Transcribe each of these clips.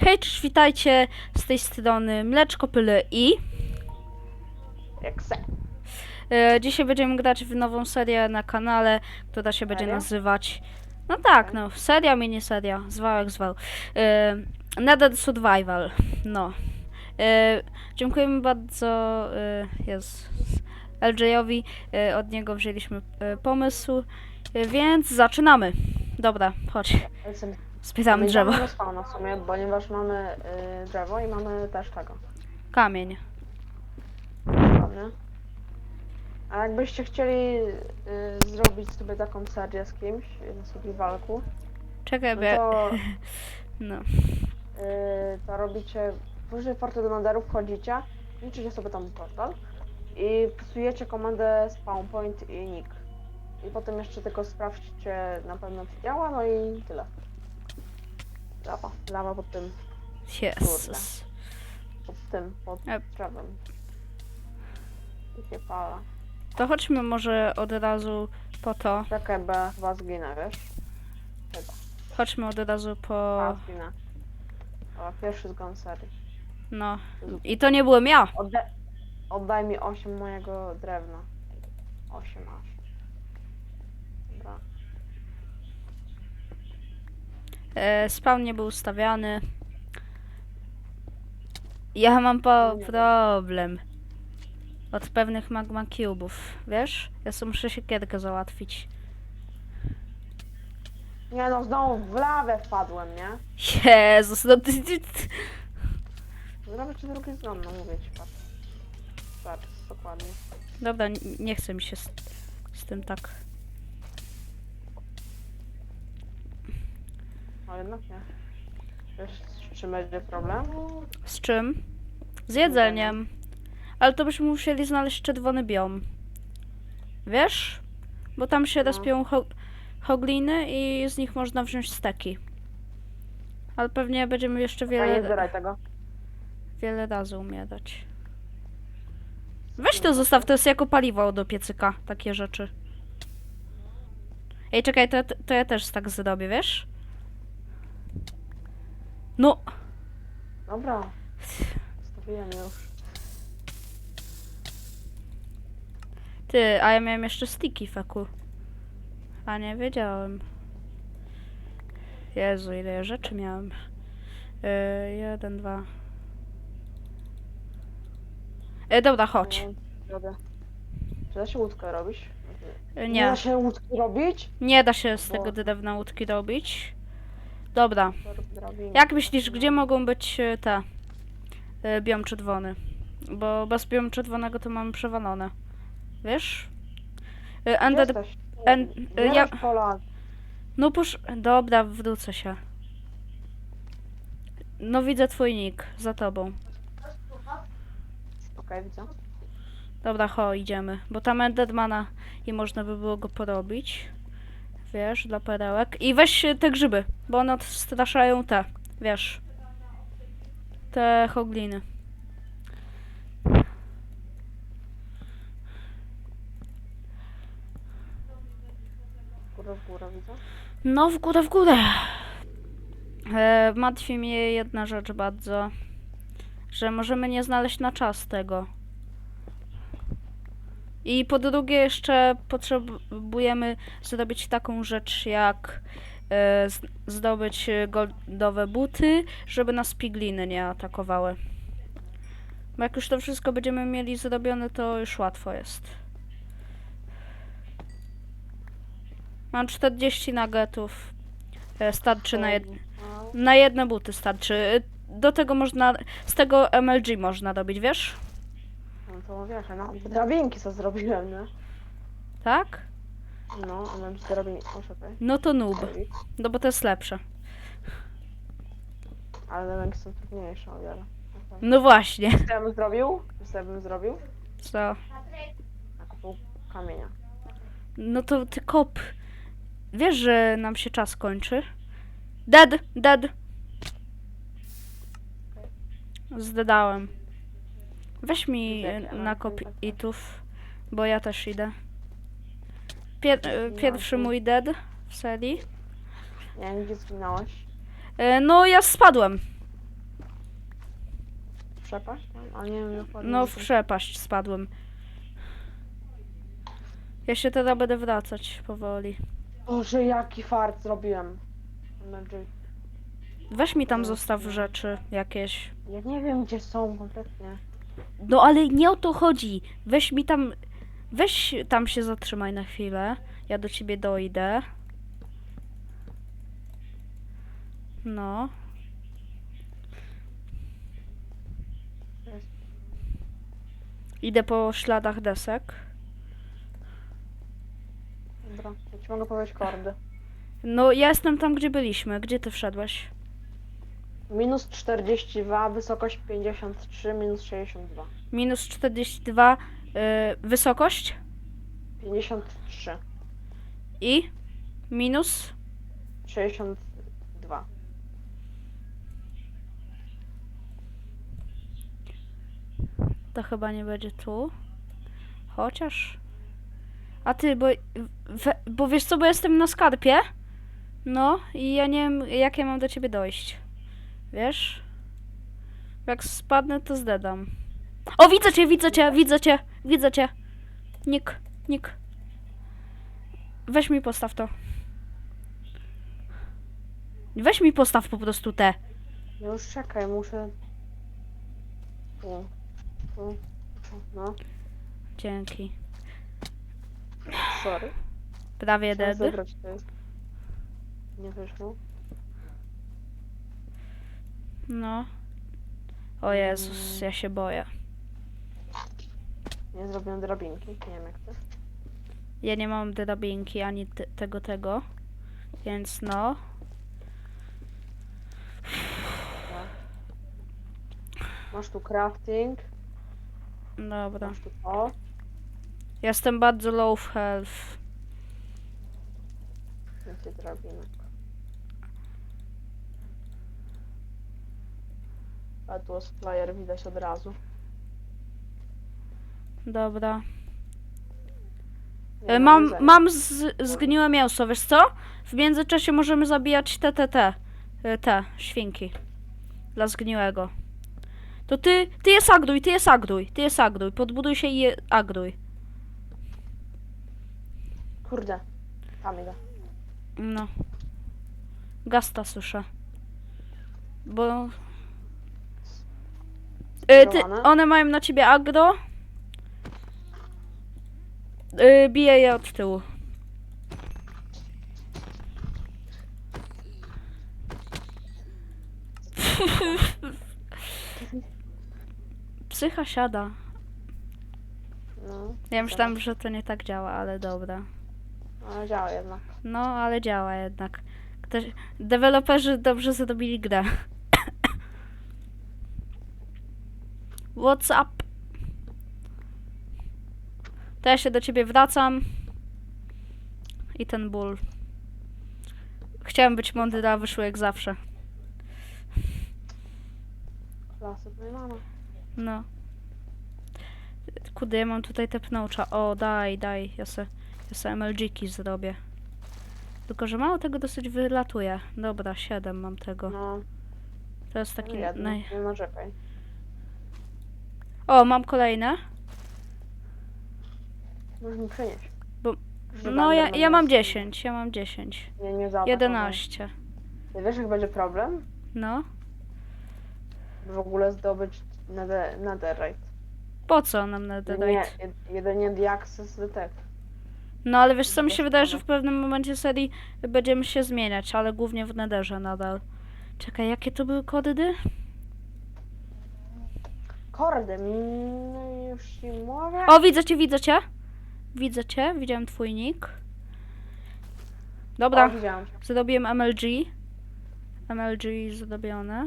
Hej, cześć, witajcie z tej strony Mleczko Pyle i Jak se. e, dzisiaj będziemy grać w nową serię na kanale, która się będzie Serio? nazywać no tak, no, seria, miniseria, zwał jak zwał. E, Nether Survival, no. E, dziękujemy bardzo e, jest, LJ-owi, e, od niego wzięliśmy e, pomysł, e, więc zaczynamy. Dobra, chodź, Jestem spytamy drzewo. Mamy spawna w sumie, ponieważ mamy y, drzewo i mamy też tego. Kamień. Prawda? A jakbyście chcieli y, zrobić sobie taką serię z kimś y, na survivalku, Czekaj, no bo ja- to, no. y, to robicie, później portal do naderu wchodzicie, liczycie sobie tam portal i wpisujecie komendę spawn point i nick. I potem jeszcze tylko sprawdźcie na pewno czy działa, no i tyle. Lawa, lawa pod tym Jezus. pod tym, pod E. drzewem. I się pala. To chodźmy może od razu po to. Czekaj, bo ja chyba zginę, wiesz? Chyba. Chodźmy od razu po. A, zginę. O, pierwszy zgon serii. No. I to nie byłem ja. Odda oddaj mi 8 mojego drewna. 8 aż. Dobra. E, spawn nie był ustawiany. Ja mam po problem. Od pewnych magma cubów. Wiesz? Ja sobie muszę siekierkę załatwić. Nie no, znowu w lawę wpadłem, nie? Jezus, no ty, ty, ty. Zrobię ci drugi zgon, no mówię ci, patrz. Patrz, dokładnie. Dobra, nie chce mi się z, z tym tak. No jednak nie. Wiesz, z czym będzie problem? Z czym? Z jedzeniem. Ale to byśmy musieli znaleźć czerwony biom. Wiesz? Bo tam się No. respią ho hogliny i z nich można wziąć steki. Ale pewnie będziemy jeszcze nie wiele, zbieraj tego. wiele razy umierać. Weź to zostaw, to jest jako paliwo do piecyka, takie rzeczy. Ej, czekaj, to, to ja też tak zrobię, wiesz? No, Dobra. Zostawiłem już. Ty, a ja miałem jeszcze sticky, feku. A nie wiedziałem. Jezu, ile ja rzeczy miałem. Yy, jeden, dwa. E, dobra, chodź. No, Robię. Czy da się łódkę robić? Nie nie, da się łódki robić? nie da się z tego drewna łódki robić. Dobra, jak myślisz, gdzie mogą być e, te e, biom czerwony? Bo bez biomu czerwonego to mamy przewalone. Wiesz? E, Ender... Jesteś. en- Nie ja- ja... No posz... Dobra, wrócę się. No widzę twój nick za tobą. Okej, widzę. Dobra, ho, idziemy. Bo tam Endermana i można by było go porobić. Wiesz, dla perełek. I weź te grzyby, bo one odstraszają te, wiesz. Te hogliny. Górę w górę widzę. No, w górę, w górę. E, martwi mnie jedna rzecz bardzo. Że możemy nie znaleźć na czas tego. I po drugie jeszcze potrzebujemy zrobić taką rzecz jak e, zdobyć e, goldowe buty, żeby nas pigliny nie atakowały. Bo jak już to wszystko będziemy mieli zrobione, to już łatwo jest. Mam 40 nuggetów. E, Starczy na, jed na jedne buty starczy. Y, Do tego można, z tego MLG można robić, wiesz? No to wiesz, no. Drabinki co zrobiłem, nie? Tak? No, a mam drabinki. O, czekaj. No to noob, no bo to jest lepsze. Ale drabinki są trudniejsze o wiele. No właśnie. Co ja bym zrobił? Co ja bym zrobił? Co? Nakopał kamienia. No to ty kop. Wiesz, że nam się czas kończy? Dead, dead. Zdedałem. Weź mi Zdech, y, ale nakop tak, tak. itów, bo ja też idę. Pier y, pierwszy mój dead w serii. Nie, gdzie zginąłeś? Y, No ja spadłem. przepaść, tam? ale nie wiem. No w przepaść spadłem. Ja się teraz będę wracać powoli. Boże, jaki fart zrobiłem. Weź mi tam No, zostaw no. rzeczy jakieś. Ja nie wiem, gdzie są kompletnie. No ale nie o to chodzi. Weź mi tam. Weź tam się zatrzymaj na chwilę. Ja do ciebie dojdę. No. Idę po śladach desek. Dobra, ja ci mogę powiedzieć kordy. No ja jestem tam, gdzie byliśmy. Gdzie ty wszedłeś? Minus 42, wysokość 53, minus 62. Minus 42. y, wysokość 53, i minus 62. To chyba nie będzie tu. Chociaż. A ty, bo, we, bo wiesz co, bo jestem na skarpie. No i ja nie wiem, jak ja mam do ciebie dojść. Wiesz? Jak spadnę, to zdedam. O, widzę cię, widzę cię, widzę cię, widzę cię. Nik, nik. Weź mi postaw to. Weź mi postaw po prostu te. No już czekaj, muszę... Tu, tu, tu, no, Dzięki. sorry. Prawie zebrać jest. Nie wyszło. No. O Jezus, ja się boję. Nie zrobiłem drabinki, nie wiem jak ty. Ja nie mam drabinki ani te, tego, tego. Więc no. Masz tu crafting, Dobra. masz tu to. Jestem bardzo low w health. Więcej drabinek. A tu jest flyer widać od razu. Dobra. Nie E, ma mam mam z, zgniłe mięso, wiesz co? W międzyczasie możemy zabijać te, te, te. e, Te, świnki. Dla zgniłego. To ty, ty je sagduj, ty je sagduj, ty je sagduj. Podbuduj się i je agduj. Kurde, tam idę. No. Gasta słyszę. Bo... Y, ty, one mają na ciebie agro. Y, bije je od tyłu. Psycha siada. No, Ja myślałam, że to nie tak działa, ale dobra. ale działa jednak. No, ale działa jednak. Ktoś, deweloperzy dobrze zrobili grę. What's up? To ja się do ciebie wracam. I ten ból. Chciałem być mądry, a wyszło jak zawsze. Klasy, no i mama. No. Kudy, ja mam tutaj te pnącza. O, daj, daj. Ja se, ja se MLG-ki zrobię. Tylko, że mało tego dosyć wylatuje. Dobra, 7 mam tego. No, To jest taki taki jedno, naj... nie narzekaj. O, mam kolejne. Możesz mi przynieść. Bo- No, ja, ja mam nas 10, ja mam 10. Nie, nie zaatakował. 11. Ty wiesz, jak będzie problem? No. W ogóle zdobyć nether- netherite. Po co nam Nie, netherite? jed- jedynie the access the tech. No, ale wiesz co, mi się wydaje, że w pewnym momencie serii będziemy się zmieniać, ale głównie w netherze nadal. Czekaj, jakie to były kody? Kordy, no już mówię. O, widzę cię, widzę cię. Widzę cię, widziałem twój nick. Dobra, O, widziałam cię. zrobiłem MLG. MLG zrobione.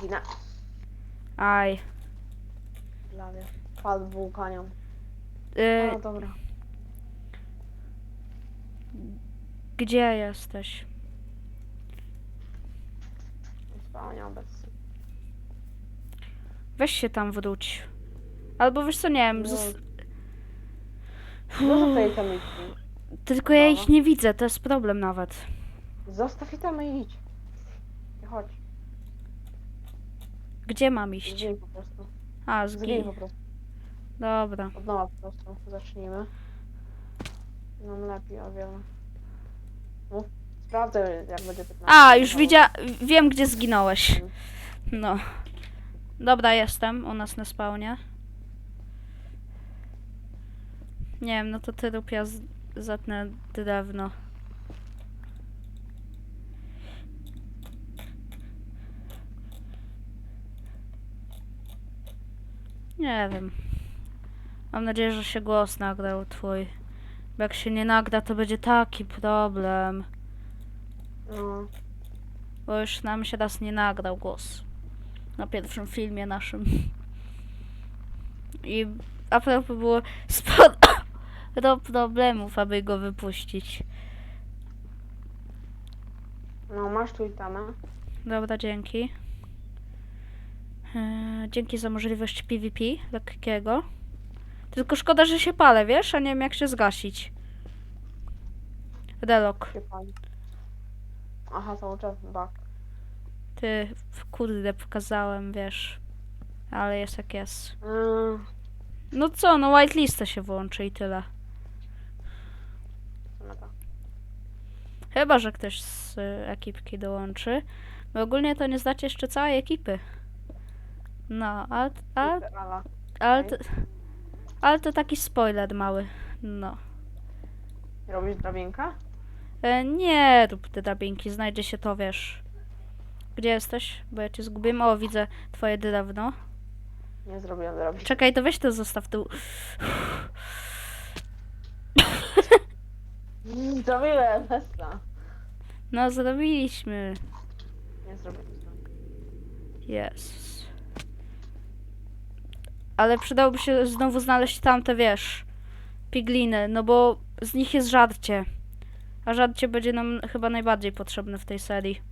Ginę. Aj. Lawie. Padł wulkanią. Y, No dobra. gdzie jesteś? Obecnie. Weź się tam wróć. Albo wiesz co, nie wiem, No. zos- Zostaw tej tam idź. tylko ja ich Dobra. nie widzę, to jest problem nawet. Zostaw i tam i idź. I chodź. Gdzie mam iść? Zgiń po prostu. A, Zgiń zgij. po prostu. Dobra. Od nowa po prostu. Zacznijmy. Nam lepiej o wiele. Mów. Sprawdzę jak będzie 15. A, już No. widzia... Wiem, gdzie zginąłeś. No. Dobra, jestem u nas na spawnie. Nie wiem, no to ty rób, ja z- zetnę drewno. Nie wiem. Mam nadzieję, że się głos nagrał twój. Bo jak się nie nagra, to będzie taki problem. No. Bo już nam się raz nie nagrał głos. Na pierwszym filmie naszym. I a propos było sporo problemów, aby go wypuścić. No, masz tu i tamę. Dobra, dzięki. Eee, dzięki za możliwość PvP lekkiego. Tylko szkoda, że się palę, wiesz? A nie wiem jak się zgasić. Pali. Aha, czas bak. Ty, kurde, pokazałem, wiesz. Ale jest jak jest. Yy, No co, no whitelista się włączy i tyle. Chyba, że ktoś z y, ekipki dołączy. Bo ogólnie to nie znacie jeszcze całej ekipy. No, ale, ale, Ala. ale, to, ale to taki spoiler mały. No. Robisz drabinkę? E, nie rób te drabinki, znajdzie się to, wiesz. Gdzie jesteś? Bo ja cię zgubiłem. O, widzę twoje drewno. Nie zrobiłem drabinki. Czekaj, to weź to zostaw tu. Zrobiłem, Tesla. No, zrobiliśmy. Nie zrobiłem. Jezus. Ale przydałoby się znowu znaleźć tamte, wiesz, pigliny, no bo z nich jest żarcie. A żarcie będzie nam chyba najbardziej potrzebne w tej serii.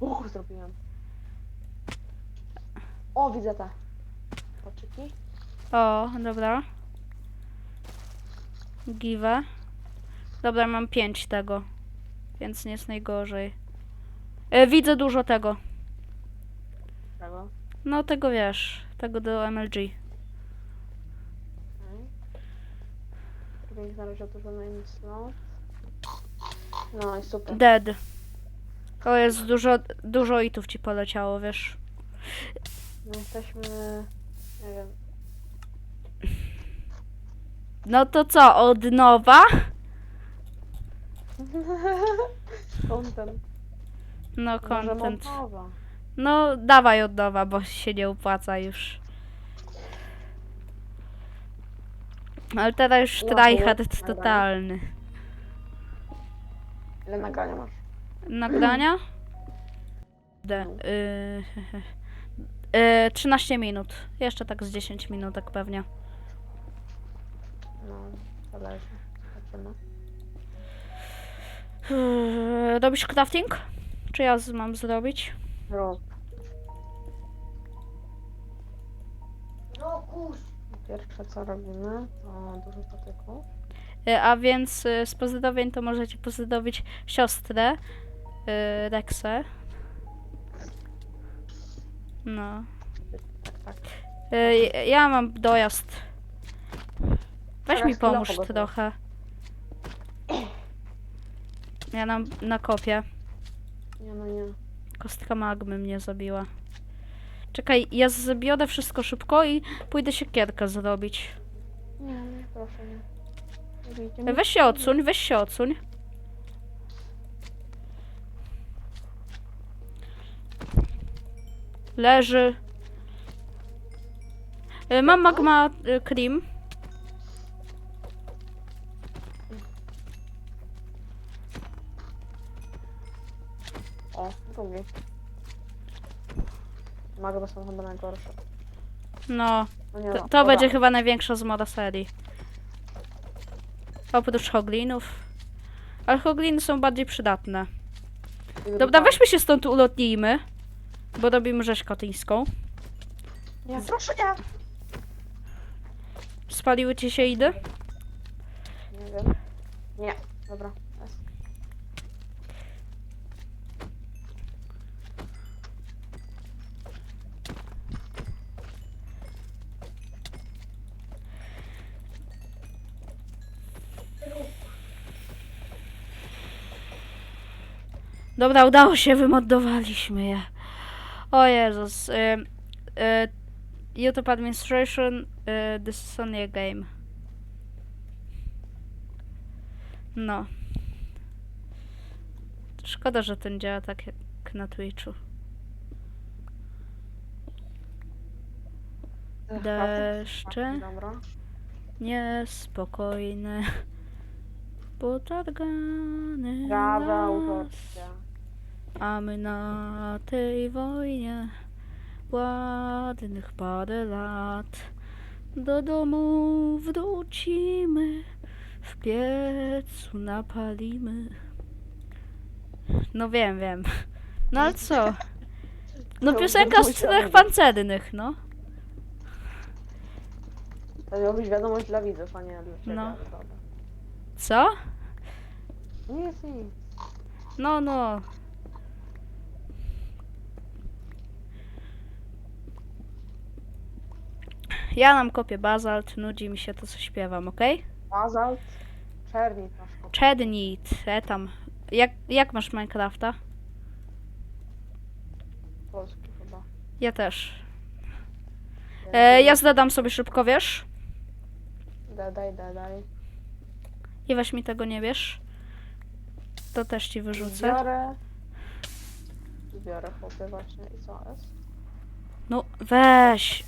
Uch, zrobiłem. O, widzę te. Paczyki. O, dobra. Give. Dobra, mam pięć tego, więc nie jest najgorzej. E, widzę dużo tego. Czego? No, tego wiesz, tego do MLG. Ich znaleźć oturzony slot. No i super. Dead. O, jest dużo, dużo itów ci poleciało, wiesz. No jesteśmy... Nie wiem. No to co, od nowa? Content. No, Może content. mowa. No, dawaj od nowa, bo się nie opłaca już. Ale teraz już tryhard totalny. Ile nagrania masz? Nagrania? De, y, y, 13 minut. Jeszcze tak z 10 minutek pewnie. No, zależy. Zobaczymy. Yy, Robisz crafting? Czy ja z- mam zrobić? Rób. Pierwsze co robimy, to dużo patyków. Y, A więc y, z pozdrowień to możecie pozdrowić siostrę y, Rexę. No. Tak, tak. Y, Ja mam dojazd. Weź Teraz mi pomóż chwilowo go trochę. Ja nam na kopie. Nie no nie. Kostka magmy mnie zabiła. Czekaj, ja zbiorę wszystko szybko i pójdę siekierkę zrobić. Nie, nie, proszę nie. Mnie. Weź się odsuń, weź się odsuń. Leży. Y, Mam magma y, cream. O, drugi. Magma są chyba najgorsze. No, No nie to, no, to dobra. będzie chyba największa zmoda serii. Oprócz hoglinów. Ale hogliny są bardziej przydatne. Dobra, do weźmy się stąd ulotnijmy bo robimy rzeź katyńską. Ja proszę, ja Spaliły ci się idy? nie wiem. Nie, dobra. Dobra, udało się, wymordowaliśmy je. O Jezus. Y, y, YouTube Administration, y, this is only a game. No. Szkoda, że ten działa tak jak na Twitchu. Deszcze. Niespokojne. Potargany Prawa autorskie. A my na tej wojnie ładnych parę lat do domu wrócimy, w piecu napalimy. No wiem, wiem. No ale co? No piosenka z być. pancernych, no. To miała być wiadomość dla widzów, a nie dla ciebie. No. ale dobra. Co? Nic, nic. No, no. Ja nam kopię bazalt, nudzi mi się to, co śpiewam, okej? Bazalt. Czernit masz kopię. Chednit, e tam. Jak, jak masz Minecrafta? Polski chyba. Ja też. E, ja zdadam sobie szybko, wiesz? Daj, daj, daj, daj. I weź mi tego nie wiesz. To też ci wyrzucę. Zbiorę. Zbiorę chłopie właśnie i co jest? No, weź.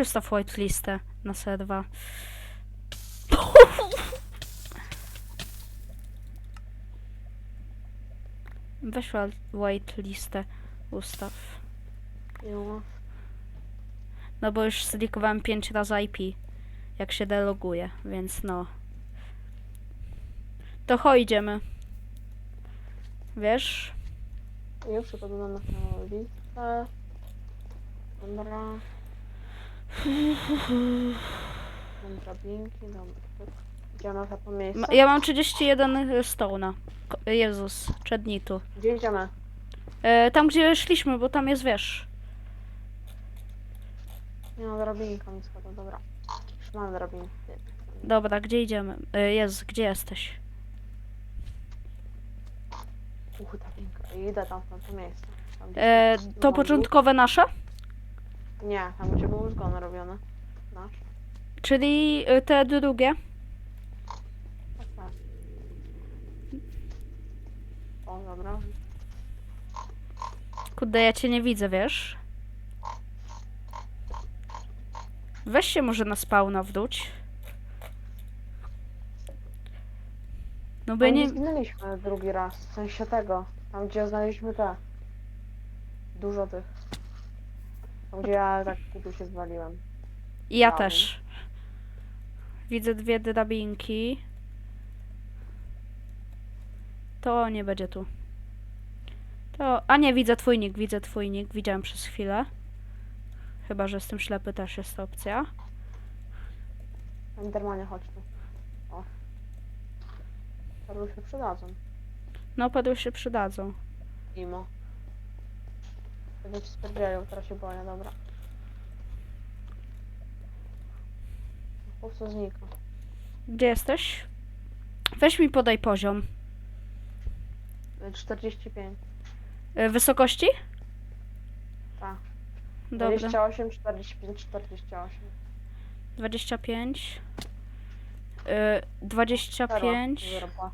Weź ustaw whitelistę na serwa. Weź wa- whitelistę ustaw. No bo już zlikowałem 5 razy IP, jak się deloguje, więc no. To chodź, idziemy. Wiesz? Już przypadam na listę. Dobra. Mam drabinki, dobra. pyk. Idziemy na to miejsce. Ma- Ja mam 31 stone'a. Ko- Jezus, Czednitu. Gdzie idziemy? E, tam, gdzie szliśmy, bo tam jest, wiesz. Nie no, drabinka mi spada, dobra. Już mam drabinki. Dobra, gdzie idziemy? E, Jezu, gdzie jesteś? Uch, drabinka. Idę tam w to miejsce. Tam, gdzie E, to początkowe nasze? Nie, tam gdzie był zgon robiony. Nasz. Czyli e, te drugie? Tak, tak. O, dobra. Kurde, ja cię nie widzę, wiesz? Weź się może na spawna wróć. No bo ja Tam nie... nie zginęliśmy drugi raz, w sensie tego. Tam gdzie znaleźliśmy te. Dużo tych. Tam gdzie ja tak kupił się zwaliłem. I ja Tam. też. Widzę dwie drabinki. To nie będzie tu. To... A nie, widzę twój nick, widzę twój nick. Widziałem przez chwilę. Chyba, że jestem ślepy, też jest opcja. Endermanie, chodź tu. O. Perły się przydadzą. No, perły się przydadzą. Imo. Będę ci spierdzielił, teraz się boję, dobra. Chłopco znika. Gdzie jesteś? Weź mi podaj poziom. Y, 45. Y, Wysokości? Tak. Dobra. 28, 45, 48. 25. Y, 25. Perła wyrobła.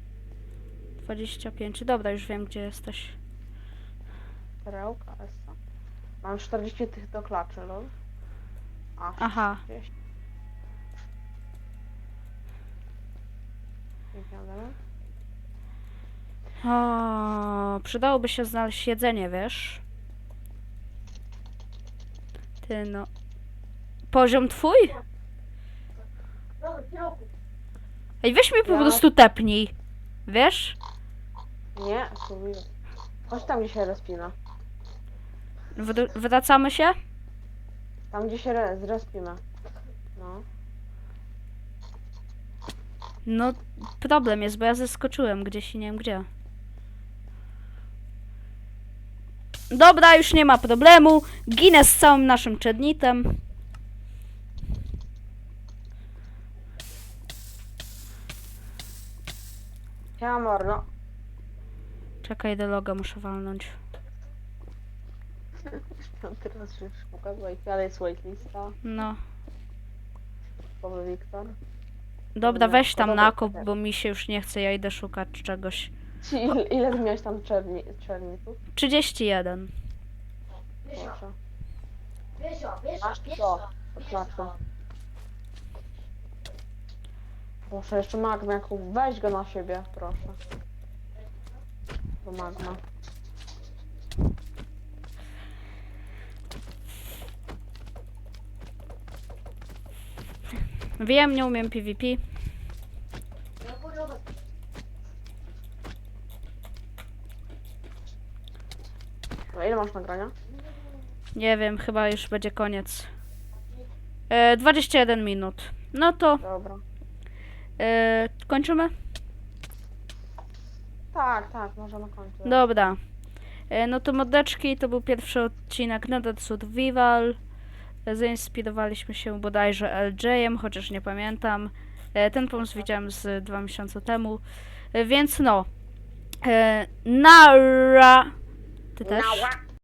25. Dobra, już wiem, gdzie jesteś. Perełka, Essa. Mam 40 tych do klaczy, lol. A, Aha. 40. Idziemy. O, przydałoby się znaleźć jedzenie, wiesz? Ty no. Poziom twój? Ej, weź mi po prostu tepnij. Wiesz? Nie, spróbuję. Chodź tam, gdzie się respina. Wracamy się? Tam gdzie się re- zrespimy. No. No, problem jest, bo ja zeskoczyłem gdzieś i nie wiem gdzie. Dobra, już nie ma problemu. Ginę z całym naszym przednitem. Siema, morno. Czekaj, do loga muszę walnąć. Piąty raz się już pokazał i dalej jest waitlista. No. Powy Wiktor. Dobra, weź tam Dobra, nakop, tak. bo mi się już nie chce, ja idę szukać czegoś. Ci, ile, ile ty miałeś tam czerni, czerników? 31. Proszę. Wiesio, Masz wiesio, co? wiesio, To znaczy. Proszę, jeszcze magma, Jakub, weź go na siebie, proszę. To magma. Wiem, nie umiem PvP. No ile masz nagrania? Nie wiem, chyba już będzie koniec. E, 21 minut. No to Dobra. e, kończymy? Tak, tak, możemy kończyć. Dobra. E, no to modeczki, to był pierwszy odcinek Nadal Survival. Zainspirowaliśmy się bodajże LJ-em, chociaż nie pamiętam. E, ten pomysł widziałem z dwa miesiące temu. E, więc no. E, Nara. Ty też?